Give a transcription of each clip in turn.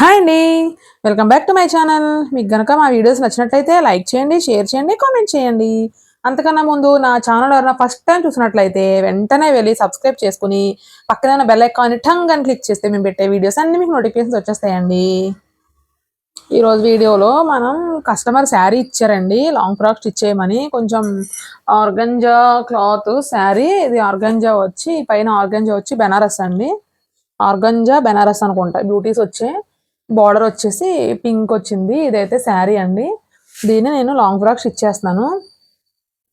Hi అండి. Welcome back to my channel. మీకు గనక మా వీడియోస్ నచ్చినట్లయితే లైక్ చేయండి షేర్ చేయండి కామెంట్ చేయండి. అంతకన్నా ముందు నా ఛానల్ ఎవరైనా ఫస్ట్ టైం చూసినట్లయితే వెంటనే వెళ్ళి సబ్స్క్రైబ్ చేసుకుని పక్కన బెల్ ఐకాన్ టంగ్ అని క్లిక్ చేస్తే మేము పెట్టే వీడియోస్ అన్ని మీకు నోటిఫికేషన్స్ వచ్చేస్తాయండి. ఈరోజు వీడియోలో మనం కస్టమర్ శారీ ఇచ్చారండి. లాంగ్ ఫ్రాక్ స్టిచ్ చేయమని కొంచెం ఆర్గంజా క్లాత్ శారీ ఇది ఆర్గంజా వచ్చి పైన ఆర్గంజా వచ్చి బెనారస్ అండి. ఆర్గంజా బెనారస్ అనుకుంటా. బ్యూటీస్ వచ్చాయి బార్డర్ వచ్చేసి పింక్ వచ్చింది. ఇదైతే శారీ అండి. దీన్ని నేను లాంగ్ ఫ్రాక్ స్టిచ్ చేస్తున్నాను.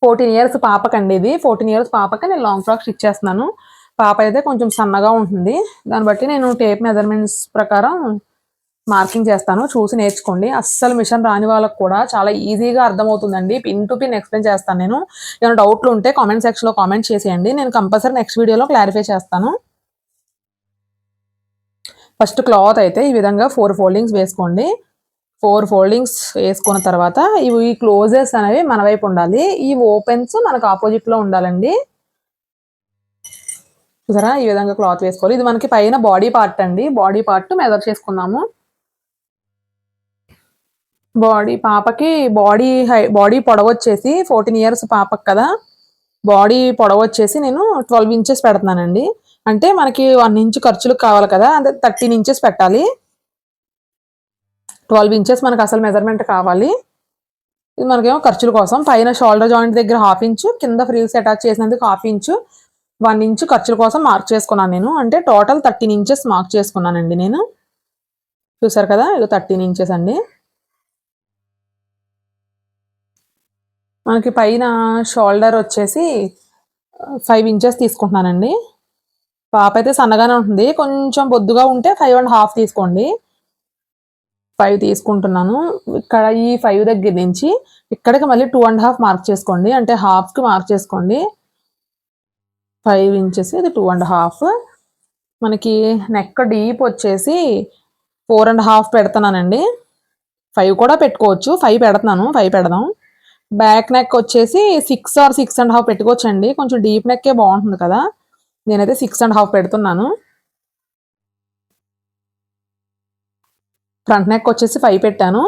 ఫోర్టీన్ ఇయర్స్ పాపకండి ఇది. ఫోర్టీన్ ఇయర్స్ పాపకి నేను లాంగ్ ఫ్రాక్ స్టిచ్ చేస్తున్నాను. పాప అయితే కొంచెం సన్నగా ఉంటుంది. దాన్ని బట్టి నేను టేప్ మెజర్మెంట్స్ ప్రకారం మార్కింగ్ చేస్తాను. చూసి నేర్చుకోండి. అస్సలు మిషన్ రాని వాళ్ళకి కూడా చాలా ఈజీగా అర్థమవుతుందండి. పిన్ టు పిన్ ఎక్స్ప్లెయిన్ చేస్తాను నేను. ఏమైనా డౌట్లు ఉంటే కామెంట్ సెక్షన్లో కామెంట్ చేసేయండి. నేను కంపల్సరీ నెక్స్ట్ వీడియోలో క్లారిఫై చేస్తాను. ఫస్ట్ క్లాత్ అయితే ఈ విధంగా ఫోర్ ఫోల్డింగ్స్ వేసుకోండి. ఫోర్ ఫోల్డింగ్స్ వేసుకున్న తర్వాత ఇవి ఈ క్లోజెస్ అనేవి మన వైపు ఉండాలి. ఈ ఓపెన్స్ మనకు ఆపోజిట్లో ఉండాలండి. చూసారా? ఈ విధంగా క్లాత్ వేసుకోవాలి. ఇది మనకి పైన బాడీ పార్ట్ అండి. బాడీ పార్ట్ మెజర్ చేసుకున్నాము. బాడీ పాపకి బాడీ హై బాడీ పొడవు వచ్చేసి ఫోర్టీన్ ఇయర్స్ పాపకి కదా. బాడీ పొడవు వచ్చేసి నేను ట్వెల్వ్ ఇంచెస్ పెడుతున్నానండి. అంటే మనకి వన్ ఇంచ్ ఖర్చులు కావాలి కదా అంటే థర్టీన్ ఇంచెస్ పెట్టాలి. ట్వెల్వ్ ఇంచెస్ మనకు అసలు మెజర్మెంట్ కావాలి. ఇది మనకేమో ఖర్చుల కోసం. పైన షోల్డర్ జాయింట్ దగ్గర హాఫ్ ఇంచు కింద ఫ్రీల్స్ అటాచ్ చేసినందుకు హాఫ్ ఇంచు వన్ ఇంచు ఖర్చుల కోసం మార్క్ చేసుకున్నాను నేను. అంటే టోటల్ థర్టీన్ ఇంచెస్ మార్క్ చేసుకున్నానండి నేను. చూసారు కదా ఇది థర్టీన్ ఇంచెస్ అండి. మనకి పైన షోల్డర్ వచ్చేసి ఫైవ్ ఇంచెస్ తీసుకుంటున్నానండి. పాప అయితే సన్నగానే ఉంటుంది. కొంచెం బొద్దుగా ఉంటే ఫైవ్ అండ్ హాఫ్ తీసుకోండి. ఫైవ్ తీసుకుంటున్నాను. ఇక్కడ ఈ ఫైవ్ దగ్గర నుంచి ఇక్కడికి మళ్ళీ టూ అండ్ హాఫ్ మార్క్ చేసుకోండి. అంటే హాఫ్కి మార్క్ చేసుకోండి. ఫైవ్ ఇంచెస్ ఇది టూ అండ్ హాఫ్ మనకి నెక్ డీప్ వచ్చేసి ఫోర్ అండ్ హాఫ్ పెడుతున్నానండి. ఫైవ్ కూడా పెట్టుకోవచ్చు. ఫైవ్ పెడుతున్నాను. ఫైవ్ పెడదాం. బ్యాక్ నెక్ వచ్చేసి six or six and half పెట్టుకోవచ్చండి. కొంచెం డీప్ నెక్కే బాగుంటుంది కదా. నేనైతే సిక్స్ అండ్ హాఫ్ పెడుతున్నాను. ఫ్రంట్ నెక్ వచ్చేసి ఫైవ్ పెట్టాను.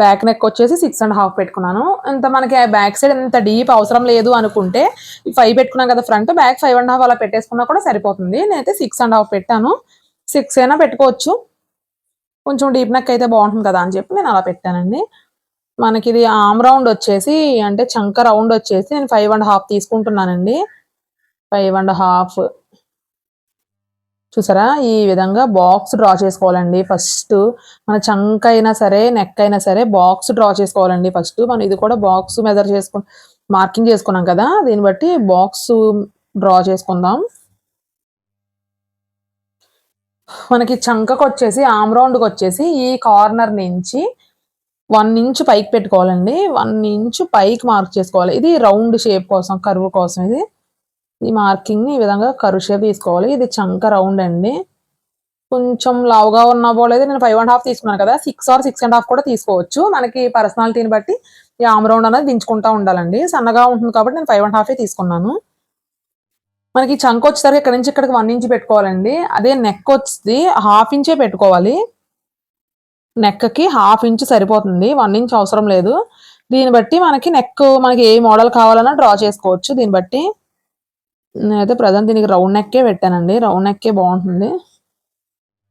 బ్యాక్ నెక్ వచ్చేసి సిక్స్ అండ్ హాఫ్ పెట్టుకున్నాను. ఇంత మనకి బ్యాక్ సైడ్ ఇంత డీప్ అవసరం లేదు అనుకుంటే ఫైవ్ పెట్టుకున్నాం కదా front back five and half అలా పెట్టేసుకున్నా కూడా సరిపోతుంది. నేనైతే సిక్స్ అండ్ హాఫ్ పెట్టాను. సిక్స్ అయినా పెట్టుకోవచ్చు. కొంచెం డీప్ నెక్ అయితే బాగుంటుంది కదా అని చెప్పి నేను అలా పెట్టానండి. మనకి ఇది ఆమ్ రౌండ్ వచ్చేసి అంటే చంక రౌండ్ వచ్చేసి నేను ఫైవ్ అండ్ హాఫ్ తీసుకుంటున్నానండి. ఫైవ్ అండ్ హాఫ్ చూసారా? ఈ విధంగా బాక్స్ డ్రా చేసుకోవాలండి ఫస్ట్ మన చంక్ అయినా సరే నెక్ అయినా సరే బాక్స్ డ్రా చేసుకోవాలండి ఫస్ట్ మనం ఇది కూడా బాక్స్ మెజర్ చేసుకు మార్కింగ్ చేసుకున్నాం కదా? దీన్ని బట్టి బాక్స్ డ్రా చేసుకుందాం. మనకి చంకకు వచ్చేసి ఆమ్ రౌండ్కి వచ్చేసి ఈ కార్నర్ నుంచి వన్ ఇంచ్ పైకి పెట్టుకోవాలండి. వన్ ఇంచ్ పైకి మార్క్ చేసుకోవాలి. ఇది రౌండ్ షేప్ కోసం కరువు కోసం ఇది. ఈ మార్కింగ్ ఈ విధంగా కరు తీసుకోవాలి. ఇది చంక రౌండ్ అండి. కొంచెం లావుగా ఉన్న పోలేదు నేను ఫైవ్ అండ్ హాఫ్ తీసుకున్నాను కదా. Six or six and half కూడా తీసుకోవచ్చు. మనకి పర్సనాలిటీని బట్టి ఈ ఆమ్ రౌండ్ అనేది దించుకుంటా ఉండాలండి. సన్నగా ఉంటుంది కాబట్టి నేను ఫైవ్ అండ్ హాఫే తీసుకున్నాను. మనకి చంక వచ్చేసరికి ఇక్కడ నుంచి ఇక్కడికి వన్ ఇంచ్ పెట్టుకోవాలండి. అదే నెక్ వచ్చి హాఫ్ ఇంచే పెట్టుకోవాలి. నెక్కి హాఫ్ ఇంచ్ సరిపోతుంది. వన్ ఇంచ్ అవసరం లేదు. దీన్ని బట్టి మనకి నెక్ మనకి ఏ మోడల్ కావాలన్నా డ్రా చేసుకోవచ్చు. దీన్ని బట్టి నేనైతే ప్రజెంట్ దీనికి రౌండ్ నెక్కే పెట్టానండి. రౌండ్ నెక్కే బాగుంటుంది.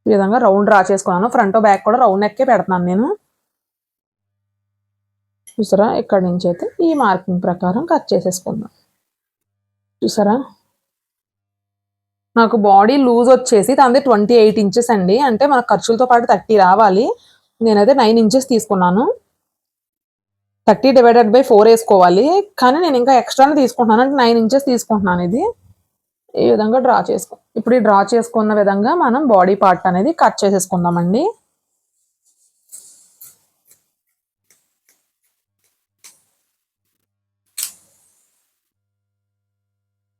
ఈ విధంగా రౌండ్ డ్రా చేసుకున్నాను. ఫ్రంట్ బ్యాక్ కూడా రౌండ్ నెక్కే పెడతాను నేను. చూసారా? ఇక్కడి నుంచి అయితే ఈ మార్కింగ్ ప్రకారం కట్ చేసేసుకుందాం. చూసారా? నాకు బాడీ లూజ్ వచ్చేసి తనది ట్వంటీ ఎయిట్ ఇంచెస్ అండి. అంటే మన ఖర్చులతో పాటు థర్టీ రావాలి. నేనైతే నైన్ ఇంచెస్ తీసుకున్నాను. థర్టీ డివైడెడ్ బై ఫోర్ వేసుకోవాలి. కానీ నేను ఇంకా ఎక్స్ట్రానే తీసుకుంటున్నాను. అంటే నైన్ ఇంచెస్ తీసుకుంటున్నాను ఇది. ఈ విధంగా డ్రా చేసుకో ఇప్పుడు ఈ డ్రా చేసుకున్న విధంగా మనం బాడీ పార్ట్ అనేది కట్ చేసేసుకుందామండి.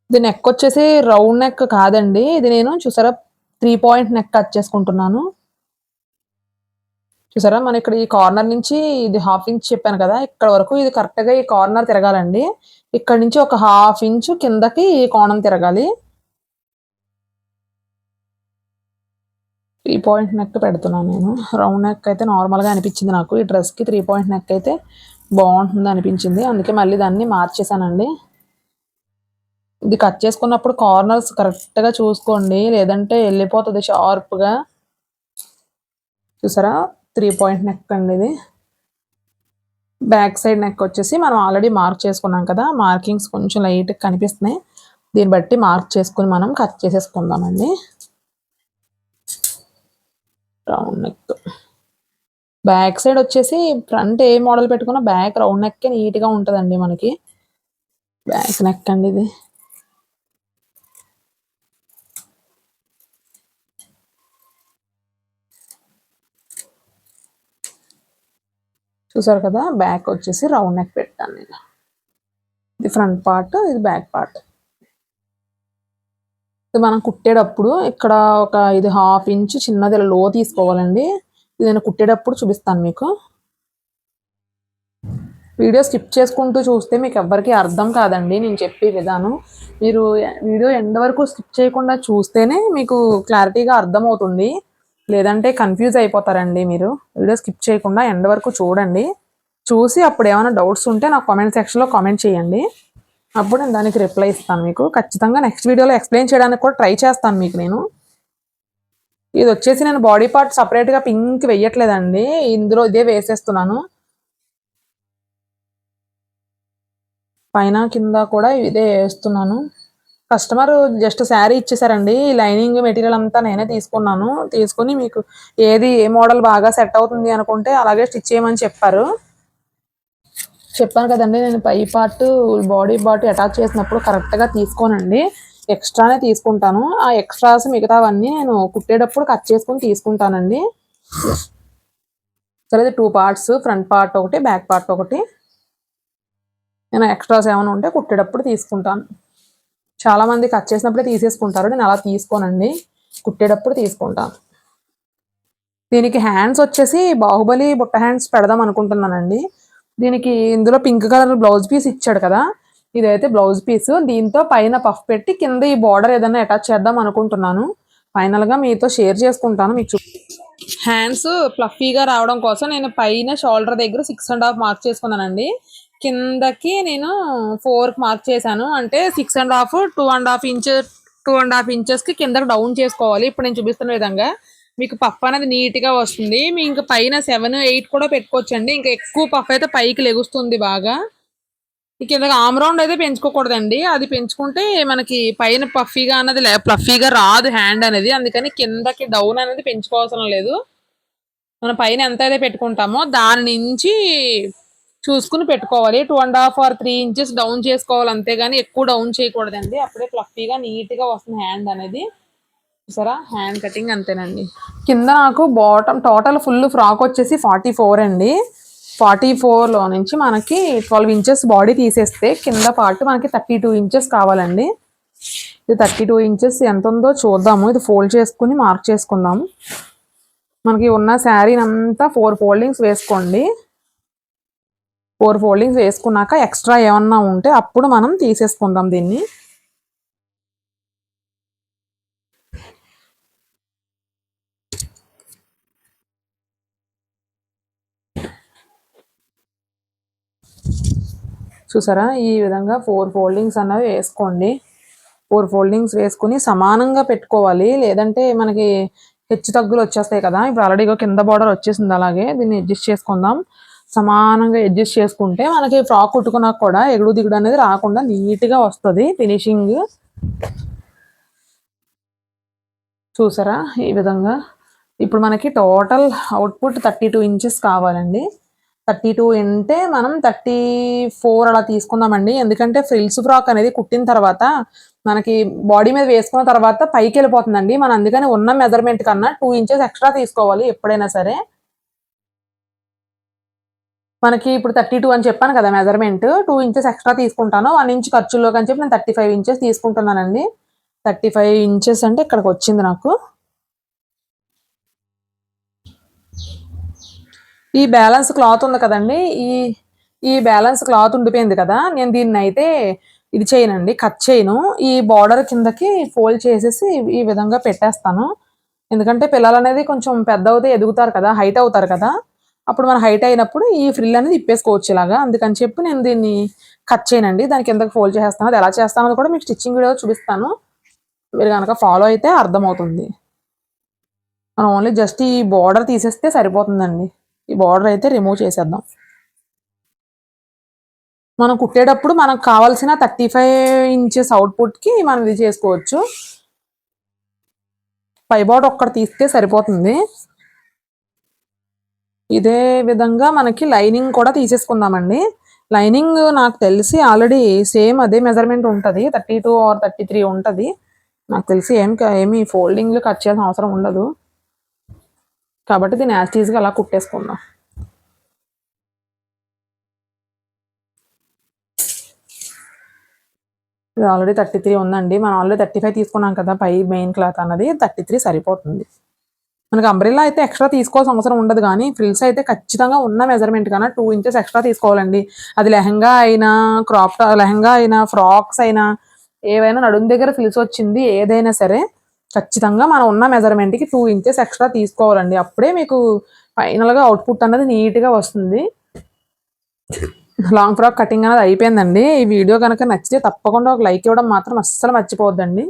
ఇది నెక్ వచ్చేసి రౌండ్ నెక్ కాదండి. ఇది నేను చూసారా? త్రీ పాయింట్ నెక్ కట్ చేసుకుంటున్నాను. చూసారా? మన ఇక్కడ ఈ కార్నర్ నుంచి ఇది హాఫ్ ఇంచ్ చెప్పాను కదా ఇక్కడ వరకు ఇది కరెక్ట్గా ఈ కార్నర్ తిరగాలండి. ఇక్కడ నుంచి ఒక హాఫ్ ఇంచ్ కిందకి ఈ కోణం తిరగాలి. త్రీ పాయింట్ నెక్ పెడుతున్నాను నేను. రౌండ్ నెక్ అయితే నార్మల్గా అనిపించింది నాకు. ఈ డ్రెస్కి త్రీ పాయింట్ నెక్ అయితే బాగుంటుంది అనిపించింది. అందుకే మళ్ళీ దాన్ని మార్చేసానండి. ఇది కట్ చేసుకున్నప్పుడు కార్నర్స్ కరెక్ట్గా చూసుకోండి. లేదంటే వెళ్ళిపోతుంది షార్ప్గా చూసారా? త్రీ పాయింట్ నెక్ అండి ఇది. బ్యాక్ సైడ్ నెక్ వచ్చేసి మనం ఆల్రెడీ మార్క్ చేసుకున్నాం కదా మార్కింగ్స్ కొంచెం లైట్గా కనిపిస్తున్నాయి. దీన్ని బట్టి మార్క్ చేసుకుని మనం cut చేసేసుకుందామండి. Round neck. Back side వచ్చేసి ఫ్రంట్ ఏ మోడల్ పెట్టుకున్నా బ్యాక్ రౌండ్ నెక్ నీట్గా ఉంటుందండి మనకి. బ్యాక్ నెక్ అండి ఇది. చూసారు కదా? బ్యాక్ వచ్చేసి రౌండ్ నెక్ పెట్టాను నేను. ఇది ఫ్రంట్ పార్ట్ ఇది బ్యాక్ పార్ట్. ఇది మనం కుట్టేటప్పుడు ఇక్కడ ఒక ఇది హాఫ్ ఇంచ్ చిన్నది ఇలా లో తీసుకోవాలండి. ఇది నేను కుట్టేటప్పుడు చూపిస్తాను మీకు. వీడియో స్కిప్ చేసుకుంటూ చూస్తే మీకు ఎవ్వరికి అర్థం కాదండి నేను చెప్పే విధానం. మీరు వీడియో ఎండ్ వరకు స్కిప్ చేయకుండా చూస్తేనే మీకు క్లారిటీగా అర్థమవుతుంది. లేదంటే కన్ఫ్యూజ్ అయిపోతారండి మీరు. వీడియో స్కిప్ చేయకుండా ఎండ్ వరకు చూడండి. చూసి అప్పుడు ఏమైనా డౌట్స్ ఉంటే నాకు కామెంట్ సెక్షన్లో కామెంట్ చేయండి. అప్పుడు నేను దానికి రిప్లై ఇస్తాను మీకు. ఖచ్చితంగా నెక్స్ట్ వీడియోలో ఎక్స్ప్లెయిన్ చేయడానికి కూడా ట్రై చేస్తాను మీకు నేను. ఇది వచ్చేసి నేను బాడీ పార్ట్ సపరేట్గా పింక్ వెయ్యట్లేదండి. ఇందులో ఇదే వేసేస్తున్నాను. పైన కింద కూడా ఇదే వేస్తున్నాను. కస్టమర్ జస్ట్ శారీ ఇచ్చేసారండి. లైనింగ్ మెటీరియల్ అంతా నేనే తీసుకున్నాను. తీసుకుని మీకు ఏది ఏ మోడల్ బాగా సెట్ అవుతుంది అనుకుంటే అలాగే స్టిచ్ చేయమని చెప్పారు. చెప్పాను కదండి నేను పై పార్ట్ బాడీ పార్ట్ అటాచ్ చేసినప్పుడు కరెక్ట్గా తీసుకోనండి. ఎక్స్ట్రానే తీసుకుంటాను. ఆ ఎక్స్ట్రాస్ మిగతావన్నీ నేను కుట్టేటప్పుడు కట్ చేసుకుని తీసుకుంటానండి. సరే టూ పార్ట్స్ ఫ్రంట్ పార్ట్ ఒకటి బ్యాక్ పార్ట్ ఒకటి. నేను ఎక్స్ట్రాస్ ఏమైనా ఉంటే కుట్టేటప్పుడు తీసుకుంటాను. చాలామంది కట్ చేసినప్పుడే తీసేసుకుంటారు. నేను అలా తీసుకోనండి. కుట్టేటప్పుడు తీసుకుంటాను దీనికి హ్యాండ్స్ వచ్చేసి బాహుబలి బుట్ట హ్యాండ్స్ పెడదాం అనుకుంటున్నానండి. దీనికి ఇందులో పింక్ కలర్ బ్లౌజ్ పీస్ ఇచ్చాడు కదా. ఇదైతే బ్లౌజ్ పీస్ దీంతో పైన పఫ్ పెట్టి కింద ఈ బార్డర్ ఏదైనా అటాచ్ చేద్దాం అనుకుంటున్నాను. ఫైనల్గా మీతో షేర్ చేసుకుంటాను మీకు హ్యాండ్స్ ఫ్లఫీగా రావడం కోసం నేను పైన షోల్డర్ దగ్గర సిక్స్ అండ్ హాఫ్ మార్క్ చేసుకున్నానండి. కిందకి నేను ఫోర్కి మార్క్ చేశాను. అంటే six and half two and half inches two and half ఇంచెస్కి కిందకి డౌన్ చేసుకోవాలి. ఇప్పుడు నేను చూపిస్తున్న విధంగా మీకు పఫ్ అనేది నీట్గా వస్తుంది. మీ ఇంకా పైన సెవెన్ ఎయిట్ కూడా పెట్టుకోవచ్చండి. ఇంకా ఎక్కువ పఫ్ అయితే పైకి లెగుస్తుంది బాగా. కింద ఆమ్ రౌండ్ అయితే పెంచుకోకూడదండి. అది పెంచుకుంటే మనకి పైన పఫీగా అన్నది ప్లఫీగా రాదు హ్యాండ్ అనేది. అందుకని కిందకి డౌన్ అనేది పెంచుకోవాల్సిన లేదు. మన పైన ఎంత అయితే పెట్టుకుంటామో దాని నుంచి చూసుకుని పెట్టుకోవాలి. Two and half or three inches down చేసుకోవాలి. అంతేగాని ఎక్కువ డౌన్ చేయకూడదండి. అప్పుడే ఫ్లఫీగా నీట్గా వస్తుంది హ్యాండ్ అనేది. చూసారా? హ్యాండ్ కటింగ్ అంతేనండి. కింద నాకు బాటమ్ టోటల్ ఫుల్ ఫ్రాక్ వచ్చేసి ఫార్టీ ఫోర్ అండి. ఫార్టీ ఫోర్లో నుంచి మనకి ట్వెల్వ్ ఇంచెస్ బాడీ తీసేస్తే కింద పార్ట్ మనకి థర్టీ టూ ఇంచెస్ కావాలండి. ఇది థర్టీ టూ ఇంచెస్ ఎంత ఉందో చూద్దాము. ఇది ఫోల్డ్ చేసుకుని మార్క్ చేసుకుందాం మనకి ఉన్న శారీని అంతా ఫోర్ ఫోల్డింగ్స్ వేసుకోండి. ఫోర్ ఫోల్డింగ్స్ వేసుకున్నాక ఎక్స్ట్రా ఏమన్నా ఉంటే అప్పుడు మనం తీసేసుకుందాం దీన్ని. చూసారా? ఈ విధంగా ఫోర్ ఫోల్డింగ్స్ అన్నవి వేసుకోండి. ఫోర్ ఫోల్డింగ్స్ వేసుకుని సమానంగా పెట్టుకోవాలి. లేదంటే మనకి హెచ్చు తగ్గులు వచ్చేస్తాయి కదా. ఇప్పుడు ఆల్రెడీగా కింద బార్డర్ వచ్చేసింది అలాగే. దీన్ని అడ్జస్ట్ చేసుకుందాం. సమానంగా అడ్జస్ట్ చేసుకుంటే మనకి ఫ్రాక్ కుట్టుకున్నా కూడా ఎగుడు దిగుడు అనేది రాకుండా నీట్గా వస్తుంది. ఫినిషింగ్ చూసారా? ఈ విధంగా ఇప్పుడు మనకి total output thirty two inches కావాలండి. థర్టీ టూ అంటే మనం థర్టీ ఫోర్ అలా తీసుకుందామండి. ఎందుకంటే ఫ్రిల్స్ ఫ్రాక్ అనేది కుట్టిన తర్వాత మనకి బాడీ మీద వేసుకున్న తర్వాత పైకి వెళ్ళిపోతుందండి. మనం అందుకని ఉన్న మెజర్మెంట్ కన్నా టూ ఇంచెస్ ఎక్స్ట్రా తీసుకోవాలి ఎప్పుడైనా సరే. మనకి ఇప్పుడు థర్టీ టూ అని చెప్పాను కదా మెజర్మెంట్ టూ ఇంచెస్ ఎక్స్ట్రా తీసుకుంటాను. వన్ ఇంచ్ ఖర్చుల్లో అని చెప్పి నేను థర్టీ ఫైవ్ ఇంచెస్ తీసుకుంటున్నానండి. థర్టీ ఫైవ్ ఇంచెస్ అంటే ఇక్కడికి వచ్చింది నాకు. ఈ బ్యాలెన్స్ క్లాత్ ఉంది కదండి. ఈ ఈ బ్యాలెన్స్ క్లాత్ ఉండిపోయింది కదా. నేను దీన్ని అయితే ఇది చేయనండి కట్ చేయను. ఈ బార్డర్ కిందకి ఫోల్డ్ చేసేసి ఈ విధంగా పెట్టేస్తాను. ఎందుకంటే పిల్లలు అనేది కొంచెం పెద్ద అవుతే ఎదుగుతారు కదా హైట్ అవుతారు కదా. అప్పుడు మన హైట్ అయినప్పుడు ఈ ఫ్రిల్ అనేది ఇప్పేసుకోవచ్చు ఇలాగా అందుకని చెప్పి నేను దీన్ని కట్ చేయనండి. దానికి ఎందుకు ఫోల్డ్ చేస్తాను అది ఎలా చేస్తానో కూడా మీకు స్టిచ్చింగ్ వీడియో చూపిస్తాను. మీరు కనుక ఫాలో అయితే అర్థమవుతుంది. మనం ఓన్లీ జస్ట్ ఈ బార్డర్ తీసేస్తే సరిపోతుందండి. ఈ బార్డర్ అయితే రిమూవ్ చేసేద్దాం. మనం కుట్టేటప్పుడు మనకు కావాల్సిన థర్టీ ఫైవ్ ఇంచెస్ అవుట్పుట్కి మనం ఇది చేసుకోవచ్చు. పై బార్డర్ ఒక్కటి తీస్తే సరిపోతుంది. ఇదే విధంగా మనకి లైనింగ్ కూడా తీసేసుకుందామండి. లైనింగ్ నాకు తెలిసి ఆల్రెడీ సేమ్ అదే మెజర్మెంట్ ఉంటుంది. Thirty two or thirty three ఉంటుంది. నాకు తెలిసి ఏం ఏమి ఫోల్డింగ్లు కట్ చేయాల్సిన అవసరం ఉండదు. కాబట్టి దీన్ని యాస్టీజ్గా అలా కుట్టేసుకుందాం. ఇది ఆల్రెడీ థర్టీ త్రీ ఉందండి. మనం ఆల్రెడీ థర్టీ ఫైవ్ తీసుకున్నాం కదా పై మెయిన్ క్లాత్ అన్నది. థర్టీ త్రీ సరిపోతుంది. మనకి అంబ్రిల్లా అయితే ఎక్స్ట్రా తీసుకోవాల్సిన అవసరం ఉండదు కానీ ఫ్రిల్స్ అయితే ఖచ్చితంగా ఉన్న మెజర్మెంట్ కన్నా టూ ఇంచెస్ ఎక్స్ట్రా తీసుకోవాలండి. అది లెహంగా అయినా క్రాప్ లెహంగా అయినా ఫ్రాక్స్ అయినా ఏవైనా నడుము దగ్గర ఫ్రిల్స్ వచ్చింది ఏదైనా సరే ఖచ్చితంగా మనం ఉన్న మెజర్మెంట్కి టూ ఇంచెస్ ఎక్స్ట్రా తీసుకోవాలండి. అప్పుడే మీకు ఫైనల్గా అవుట్పుట్ అన్నది నీట్గా వస్తుంది. లాంగ్ ఫ్రాక్ కటింగ్ అనేది అయిపోయిందండి. ఈ వీడియో కనుక నచ్చితే తప్పకుండా ఒక లైక్ ఇవ్వడం మాత్రం అస్సలు మర్చిపోవద్దండి.